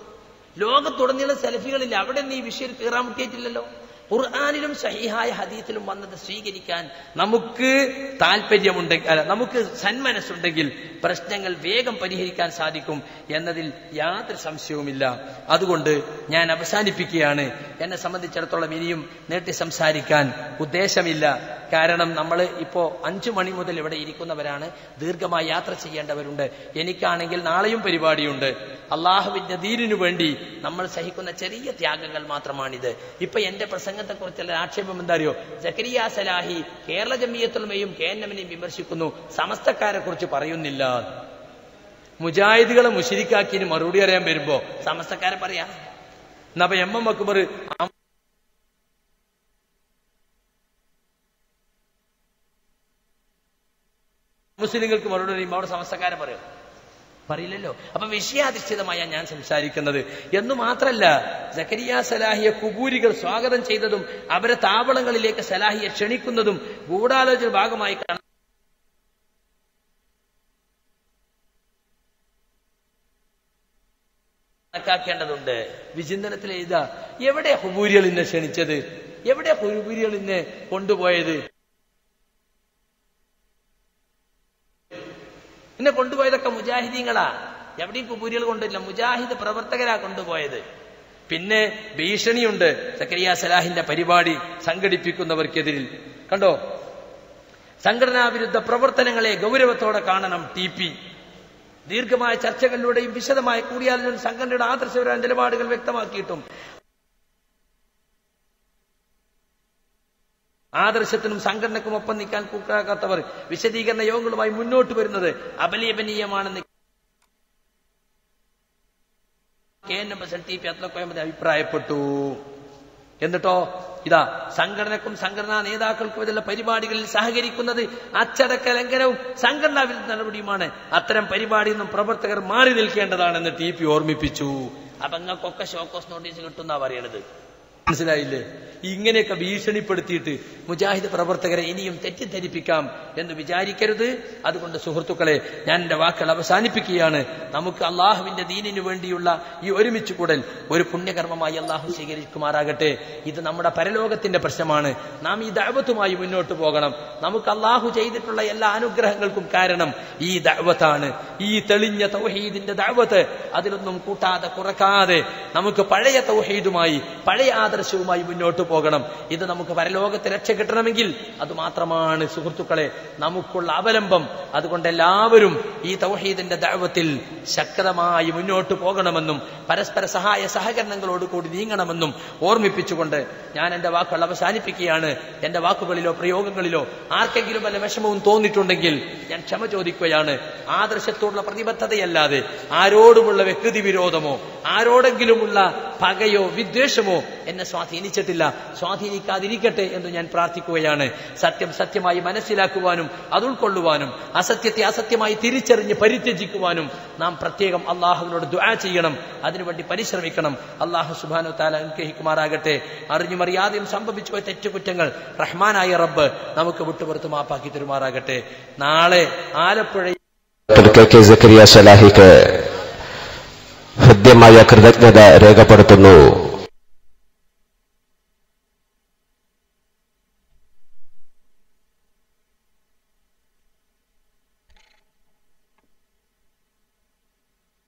ലോകത്തുടനീളം സെൽഫികളില്ല. അവിടെ നീ ഈ വിഷയം കീറാമുട്ടിയിട്ടില്ലല്ലോ ഖുർആാനിലും സഹിഹായ ഹദീത്തിലും വന്നത് സ്വീകരിക്കാൻ നമുക്ക് താല്പര്യമുണ്ടെങ്കിൽ അല്ല നമുക്ക് സന്മനസ്സുണ്ടെങ്കിൽ പ്രശ്നങ്ങൾ വേഗം പരിഹരിക്കാൻ സാധിക്കും എന്നതിൽ യാതൊരു സംശയവുമില്ല. അതുകൊണ്ട് ഞാൻ അവസാനിപ്പിക്കുകയാണ്. എന്നെ സംബന്ധിച്ചിടത്തോളം ഇനിയും നീട്ടി സംസാരിക്കാൻ ഉദ്ദേശമില്ല. കാരണം നമ്മൾ ഇപ്പോ അഞ്ചു മണി മുതൽ ഇവിടെ ഇരിക്കുന്നവരാണ്. ദീർഘമായി യാത്ര ചെയ്യേണ്ടവരുണ്ട്. എനിക്കാണെങ്കിൽ നാളെയും പരിപാടിയുണ്ട്. അള്ളാഹുവിന്റെ ദീനിനു വേണ്ടി നമ്മൾ സഹിക്കുന്ന ചെറിയ ത്യാഗങ്ങൾ മാത്രമാണിത്. ഇപ്പൊ എന്റെ പ്രസംഗത്തെ കുറിച്ചുള്ള ആക്ഷേപം എന്താ അറിയോ ജക്കരിയ സലാഹി കേരള ജമിയത്തുൽമയും കെ എൻ എമ്മിനെയും വിമർശിക്കുന്നു. സമസ്തക്കാരെ കുറിച്ച് പറയുന്നില്ല. മുജാഹിദുകളെ മുഷിരിക്കാക്കിന് മറുപടി അറിയാൻ വരുമ്പോ സമസ്തക്കാരെ പറയാ. എന്നപ്പൊ എം എം അക്ബർ മുസ്ലിങ്ങൾക്ക് മറുപടി പറയുമ്പോൾ അവിടെ സമസ്തക്കാരെ പറയും. പറയില്ലല്ലോ. അപ്പൊ വിഷയാധിഷ്ഠിതമായ ഞാൻ സംസാരിക്കുന്നത്. എന്ന് മാത്രല്ല ജക്കരിയ സലാഹിയ കുബൂരികൾ സ്വാഗതം ചെയ്തതും അവരെ താവളങ്ങളിലേക്ക് സലാഹിയെ ക്ഷണിക്കുന്നതും ഗൂഢാലോചന ഭാഗമായി കാണാം. കണക്കാക്കേണ്ടതുണ്ട്. വിചിന്തനത്തിൽ എഴുതാ എവിടെ ഹുബൂരികൾ ഇന്നെ ക്ഷണിച്ചത്? എവിടെ ഹുബൂരികൾ ഇന്നെ കൊണ്ടുപോയത്? എന്നെ കൊണ്ടുപോയതൊക്കെ മുജാഹിദീങ്ങളാ. എവിടെയും കുബൂരികൾ കൊണ്ടില്ല മുജാഹിദ് പ്രവർത്തകരാ കൊണ്ടുപോയത്. പിന്നെ ഭീഷണിയുണ്ട്. സക്കരിയ സലാഹിന്റെ പരിപാടി സംഘടിപ്പിക്കുന്നവർക്കെതിരിൽ. കണ്ടോ? സംഘടനാവിരുദ്ധ പ്രവർത്തനങ്ങളെ ഗൗരവത്തോടെ കാണണം ടി പി. ദീർഘമായ ചർച്ചകളിലൂടെയും വിശദമായ കൂടിയാലും സംഘടനയുടെ ആദർശപരമായ നിലപാടുകൾ വ്യക്തമാക്കിയിട്ടും ആദർശത്തിനും സംഘടനക്കും ഒപ്പം നിൽക്കാൻ കൂട്ടാക്കാത്തവർ വിശദീകരണ യോഗങ്ങളുമായി മുന്നോട്ട് വരുന്നത് അപലീപനീയമാണെന്ന് K N M S T P അത്ലക്കോയമ്പതി അഭിപ്രായപ്പെട്ടു. എന്നിട്ടോ ഇതാ സംഘടനക്കും സംഘടനാ നേതാക്കൾക്കും ഇതെല്ലാം പരിപാടികളിൽ സഹകരിക്കുന്നത് അച്ചടക്ക ലംഘനവും സംഘടനാ വിരുദ്ധ നടപടിയുമാണ്. അത്തരം പരിപാടിയിൽ നിന്നും പ്രവർത്തകർ മാറി നിൽക്കേണ്ടതാണെന്ന് ടി പി ഓർമ്മിപ്പിച്ചു. അപ്പൊ നിങ്ങൾക്കൊക്കെ ഷോക്കോസ് നോട്ടീസ് കിട്ടുന്നാ പറയണത്? മനസ്സിലായില്ലേ? ഇങ്ങനെയൊക്കെ ഭീഷണിപ്പെടുത്തിയിട്ട് മുജാഹിദ് പ്രവർത്തകരെ ഇനിയും തെറ്റിദ്ധരിപ്പിക്കാം എന്ന് വിചാരിക്കരുത്. അതുകൊണ്ട് സുഹൃത്തുക്കളെ ഞാൻ എന്റെ വാക്കുകൾ അവസാനിപ്പിക്കുകയാണ്. നമുക്ക് അള്ളാഹുവിന്റെ ദീനിനു വേണ്ടിയുള്ള ഈ ഒരുമിച്ച് കൂടൽ ഒരു പുണ്യകർമ്മമായി അള്ളാഹു സ്വീകരിക്കുമാറാകട്ടെ. ഇത് നമ്മുടെ പരലോകത്തിന്റെ പ്രശ്നമാണ്. നാം ഈ ദൈവത്തുമായി മുന്നോട്ട് പോകണം. നമുക്ക് അള്ളാഹു ചെയ്തിട്ടുള്ള എല്ലാ അനുഗ്രഹങ്ങൾക്കും കാരണം ഈ ദൈവത്താണ് ഈ തെളിഞ്ഞ തൗഹീദിന്റെ ദൈവത്ത് അതിലൊന്നും കൂട്ടാതെ കുറക്കാതെ നമുക്ക് പഴയ തൗഹീദുമായി പഴയ ആദർശവുമായി മുന്നോട്ട് പോകണം. ഇത് നമുക്ക് പരലോകത്ത് രക്ഷ കിട്ടണമെങ്കിൽ അത് മാത്രമാണ് സുഹൃത്തുക്കളെ നമുക്കുള്ള അവലംബം. അതുകൊണ്ട് എല്ലാവരും ഈ തൗഹീദിന്റെ ദൈവത്തിൽ ശക്തമായി മുന്നോട്ട് പോകണമെന്നും പരസ്പര സഹായ സഹകരണങ്ങളോട് കൂടി നീങ്ങണമെന്നും ഓർമ്മിപ്പിച്ചുകൊണ്ട് ഞാൻ എന്റെ വാക്കുകൾ അവസാനിപ്പിക്കുകയാണ്. എന്റെ വാക്കുകളിലോ പ്രയോഗങ്ങളിലോ ആർക്കെങ്കിലും വല്ല വിഷമവും തോന്നിയിട്ടുണ്ടെങ്കിൽ ഞാൻ ക്ഷമ ചോദിക്കുകയാണ്. ആദർശത്തോടുള്ള പ്രതിബദ്ധതയല്ലാതെ ആരോടുമുള്ള വ്യക്തി വിരോധമോ ആരോടെങ്കിലുമുള്ള പകയോ വിദ്വേഷമോ എന്നെ സ്വാധീനിച്ചിട്ടില്ല. സ്വാധീനിക്കാതിരിക്കട്ടെ എന്ന് ഞാൻ പ്രാർത്ഥിക്കുകയാണ്. സത്യം സത്യമായി മനസ്സിലാക്കുവാനും അത് ഉൾക്കൊള്ളുവാനും അസത്യത്തെ അസത്യമായി തിരിച്ചറിഞ്ഞ് പരിത്യജിക്കുവാനും നാം പ്രത്യേകം അള്ളാഹുവിനോട് ദുആ ചെയ്യണം. അതിനുവേണ്ടി പരിശ്രമിക്കണം. അള്ളാഹു സുബാനു താല അനുഗ്രഹിക്കുമാറാകട്ടെ. അറിഞ്ഞുമറിയാതെയും സംഭവിച്ചു പോയ തെറ്റുകുറ്റങ്ങൾ റഹ്മാനായ റബ്ബ് നമുക്ക് വിട്ടുപുറത്ത് മാപ്പാക്കി തരുമാറാകട്ടെ. നാളെ ആലപ്പുഴ സലാഹിക്ക് ഹൃദ്യമായ കൃതജ്ഞത രേഖപ്പെടുത്തുന്നു.